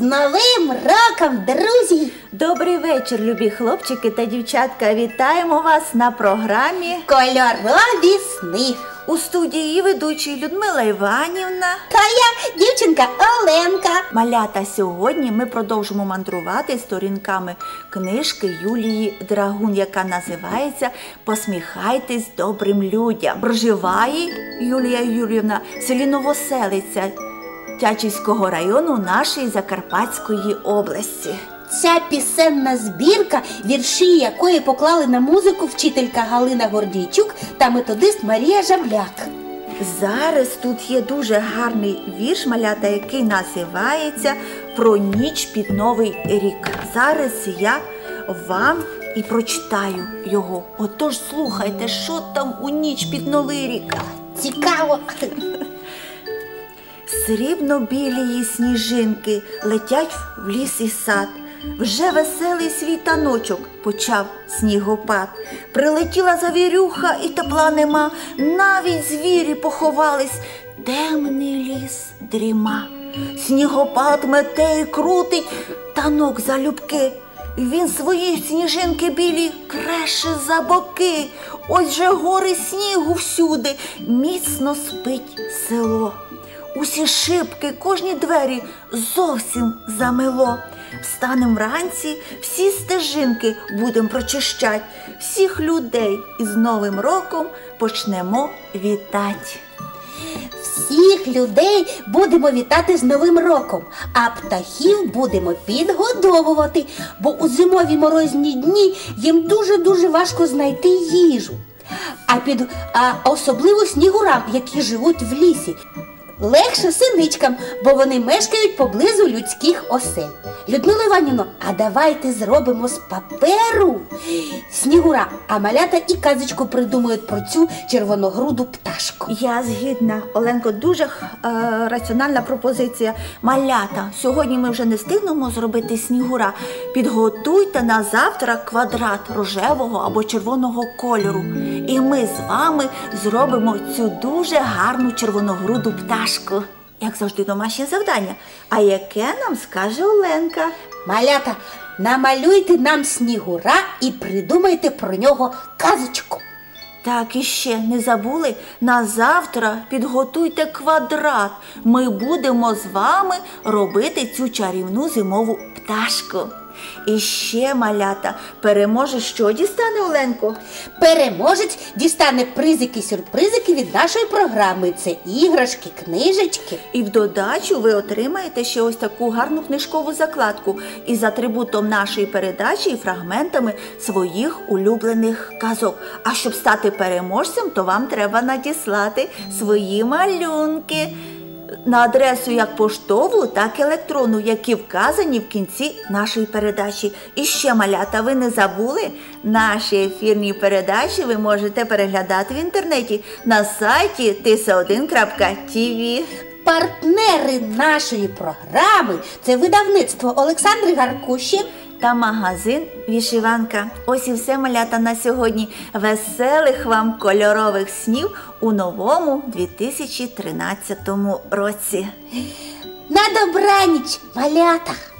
Новим роком, друзі! Добрий вечір, любі хлопчики та дівчатка. Вітаємо вас на програмі Кольорові сни! у студії ведучої Людмила Іванівна. Та я дівчинка Оленка. Малята, сьогодні ми продовжимо мандрувати сторінками книжки Юлії Драгун, яка називається Посміхайтесь добрим людям. Проживає Юлія Юрівна в селі Новоселиця Тячівського району нашої Закарпатської області. Ця пісенна збірка, вірші якої поклали на музику вчителька Галина Гордійчук та методист Марія Жабляк. Зараз тут є дуже гарний вірш малята, який називається Про ніч під новий рік. Зараз я вам і прочитаю його. Отож слухайте, що там у ніч під новий рік. Цікаво. Срібно-білі сніжинки летять в ліс і сад. Вже веселий світаночок почав снігопад. Прилетіла завірюха і тепла нема. Навіть звірі поховались, темний ліс дріма. Снігопад мете і крутить танок залюбки. Він свої сніжинки білі креше за боки. Ось же гори снігу всюди, міцно спить село. Усі шибки, кожні двері зовсім замело. Встанем вранці, всі стежинки будем прочищать, всіх людей із Новим роком почнемо вітать. Всіх людей будемо вітати з Новим роком, а птахів будемо підгодовувати, бо у зимові морозні дні їм дуже-дуже важко знайти їжу. А, під, а особливо снігурам, які живуть в лісі. Легше синичкам, бо вони мешкають поблизу людських осель. Людмила Іванівно, а давайте зробимо з паперу снігура, а малята і казочку придумають про цю червоногруду пташку. Я згідна, Оленко, дуже е, раціональна пропозиція. Малята, сьогодні ми вже не встигнемо зробити снігура. Підготуйте на завтра квадрат рожевого або червоного кольору. І ми з вами зробимо цю дуже гарну червоногруду пташку. Як завжди, домашнє завдання. А яке нам скаже Оленка? Малята, намалюйте нам снігура і придумайте про нього казочку. Так і ще не забули. На завтра підготуйте квадрат. Ми будемо з вами робити цю чарівну зимову пташку. І ще малята переможе, що дістане Оленко? Переможець дістане призики-сюрпризики від нашої програми. Це іграшки, книжечки. І в додачу ви отримаєте ще ось таку гарну книжкову закладку із атрибутом нашої передачі і фрагментами своїх улюблених казок. А щоб стати переможцем, то вам треба надіслати свої малюнки на адресу як поштову, так і електронну, які вказані в кінці нашої передачі. І ще малята, ви не забули, наші ефірні передачі ви можете переглядати в інтернеті на сайті tisa1.tv. Партнери нашої програми це видавництво Олександри Гаркуші. Та магазин Вішиванка. Ось і все малята на сьогодні. Веселих вам кольорових снів у новому 2013 році. На добраніч, малята!